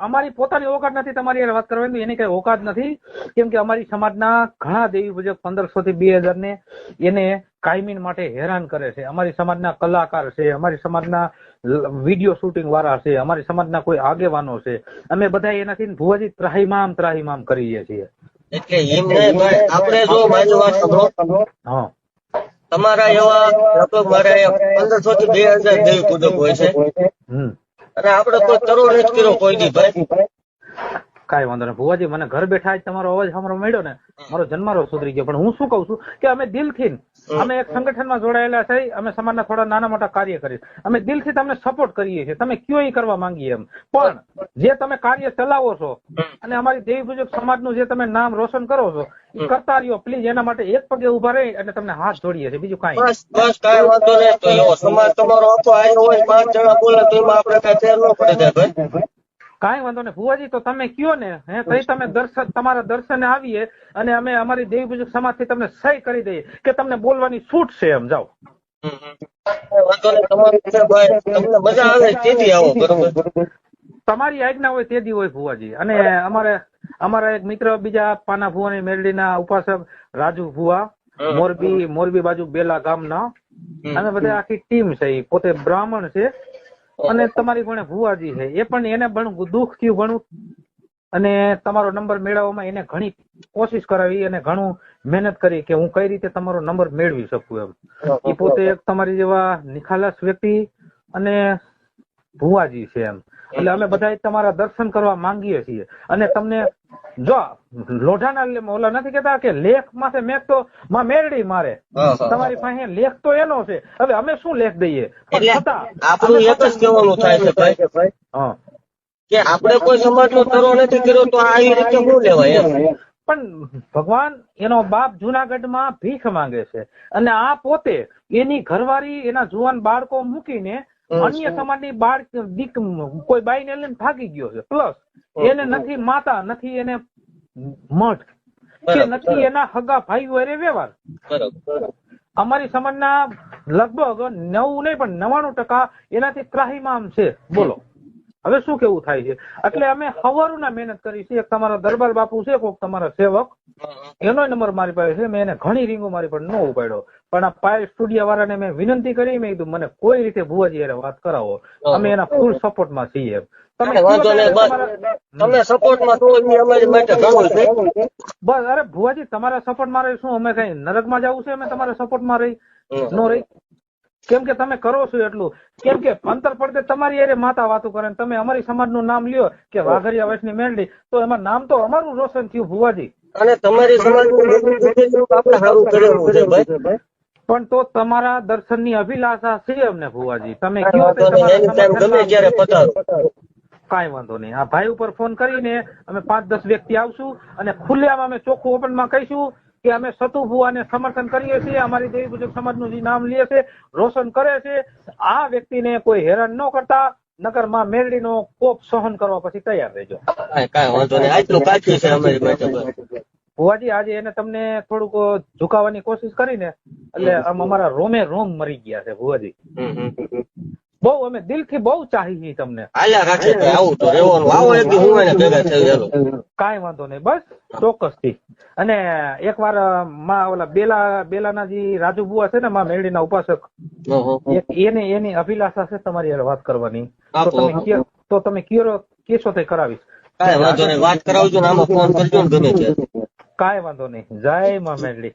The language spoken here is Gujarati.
અમારી પોતાની ઓકાત નથી તમારી વાત કરવાની એની કઈ ઓકાત નથી. કેમ કે અમારી સમાજના ઘણા દેવી પૂજક પંદરસો થી બે હજાર ને એને કાયમીન માટે હેરાન કરે છે. અમારી સમાજના કલાકાર છે અમારી સમાજના વીડિયો શૂટિંગ વાળા છે અમારી સમાજના કોઈ આગેવાનો છે. અમે બધા એનાથી ભુવાજી ત્રાહીમામ ત્રાહીમામ કરીએ છીએ. એટલે એમ આપણે જો મારી વાત સાંભળો. હા. તમારા એવા લગભગ મારે પંદરસો થી બે હજાર દેવી પૂજક હોય છે. અને આપડે કોઈ તરો નથી કર્યો કોઈ દી ભાઈ. કાંઈ વાંધો નહીં. ભુવાજી મને ઘર બેઠા જ તમારો અવાજ સાંભળવા મળ્યો ને. મારો જન્મારો સુધરી ગયો. પણ હું શું કઉ છું કે અમે દિલથી અમે એક સંગઠનમાં જોડાયેલા છે અમે સમાજના થોડા નાના મોટા કાર્ય કરીએ અમે દિલથી તમને સપોર્ટ કરીએ છીએ. તમે કયો એ કરવા માંગીએ એમ. પણ જે તમે કાર્ય ચલાવો છો અને અમારી દેવી પૂજક સમાજનું જે તમે નામ રોશન કરો છો એ કરતા રહ્યો પ્લીઝ એના માટે એક પગે ઊભા રહી અને તમને હાથ જોડીએ છીએ. બીજું કાંઈ બસ બસ કાંઈ વાંધો નહીં. તો સમાજ તમારો આખો આવ્યો હોય પાંચ જણા બોલે તો એમાં આપણે કાંઈ ફેર ન પડે ભાઈ. કાંઈ વાંધો નહીં. ભુવાજી તો તમે કયો ને? હે તઈ તમે દર્શન તમારા દર્શને આવીએ અને અમે અમારી દેવી પૂજક સમાજથી તમને સહી કરી દઈએ કે તમને બોલવાની છૂટ છે એમ. જાઓ. તમારું આજ્ઞા હોય તે દી હોય ભુવાજી. અને અમારે અમારા એક મિત્ર બીજા પાના ભુવાની મેરડીના ઉપાસક રાજુ ભુવા મોરબી મોરબી બાજુ બેલા ગામના. ના અમે બધા આખી ટીમ છે પોતે બ્રાહ્મણ છે. અને તમારી પણ ભુવાજી છે. એ પણ એને ભણવું દુઃખ થયું ઘણું. અને તમારો નંબર મેળવવામાં એને ઘણી કોશિશ કરાવી અને ઘણું મહેનત કરી કે હું કઈ રીતે તમારો નંબર મેળવી શકું એમ. એ પોતે એક તમારી જેવા નિખાલસ વ્યક્તિ અને ભુવાજી છે એમ. એટલે અમે બધા તમારા દર્શન કરવા માંગીએ છીએ. અને તમને જો લોઢાના ઓલા નથી કેતા કે લેખ માથે મેઘ તો માં મેરડી મારે. તમારી પાસે લેખ તો એનો છે. હવે અમે શું લેખ દઈએ? પણ આપણું એક જ કહેવાનું થાય છે ભાઈ. કે આપણે કોઈ સમાજનો તરો નથી કર્યો તો આ રીતે શું લેવાય પણ ભગવાન એનો બાપ જુનાગઢમાં ભીખ માંગે છે. અને આ પોતે એની ઘરવાળી એના જુવાન બાળકો મૂકીને. અન્ય સમાજની બાળ દીક કોઈ બાઈને લઈને ભાગી ગયો છે. પ્લસ એને નથી માતા નથી એને મઠ કે નથી એના હગા ભાઈઓ અરે વ્યવહાર. અમારી સમાજના લગભગ નવ નહીં પણ નવાણું ટકા એનાથી ત્રાહીમામ છે. બોલો. હવે શું કેવું થાય છે? એટલે અમે હવારુના મહેનત કરી છે. એક તમારા દરબાર બાપુ છે કોક તમારા સેવક. એનો નંબર મારી પાસે છે. મેં એને ઘણી રીંગો મારી પર ન ઉપાડ્યો. પણ આ પાયલ સ્ટુડિયો વાળાને મેં વિનંતી કરી. મેં કીધું મને કોઈ રીતે ભુવાજી હારે વાત કરાવો. અમે એના ફૂલ સપોર્ટમાં છીએ. તમે બસ. તમે સપોર્ટમાં છો અમારી માટે ઘણું છે. બસ અરે ભુવાજી તમારા સપોર્ટમાં રહી શું અમે કઈ નરકમાં જવું છે? અમે તમારા સપોર્ટમાં રહી. નો રહી. કેમ કે તમે કરો છો એટલું. કેમ કે અંતર પડતે તમારી હારે માતા વાતો કરે તમે અમારી સમાજનું નામ લ્યો કે વાઘરિયા વૈષ્ણવી મેળડી તો એમાં નામ તો અમારું રોશન થયું ભુવાજી. અને તમારી સમાજનું પણ તો તમારા દર્શનની અભિલાષા છે અમને ભુવાજી. તમે કયો કાંઈ વાંધો નહીં. આ ભાઈ ઉપર ફોન કરીને અમે પાંચ દસ વ્યક્તિ આવશું અને ખુલ્લામાં અમે ચોખ્ખું ઓપનમાં કહીશું. કે અમે સતુ ભુવાને સમર્થન કરીએ છીએ અમારી દેવી પૂજક સમાજનું જે નામ લે છે રોશન કરે છે આ વ્યક્તિને કોઈ હેરાન ન કરતા નગરમાં મેરડીનો કોપ સહન કરવા પછી તૈયાર રહેજો. કાંઈ કાંઈ વાંધો નહીં. આટલું કાફી છે અમારી ભુવાજી આજે એને તમને થોડુંક ઝુકાવવાની કોશિશ કરીને એટલે આમ અમારા રોમે રોમ મરી ગયા છે ભુવાજી. બહુ અમે દિલથી બહુ ચાહી છીએ તમને. કઈ રાખે ભાઈ આવું તો રહેવાનું. આવો એક હું એને ભેગા થઈ ચાલો કાંઈ વાંધો નહીં. બસ ચોક્કસથી. અને એકવારમાં ઓલા બેલા બેલાના જે રાજુ બુવા છે ને માં મેળીના ઉપાસક એને એની અભિલાષા છે તમારી હારે વાત કરવાની. તો તમે કયો- તો તમે કયો કેશો તે કરાવીશ. કાંઈ વાંધો નહીં. વાત કરાવજો ને આમાં ફોન કરજો ને ગમે ત્યારે. કાંઈ વાંધો નહીં. જય માં મેરડી.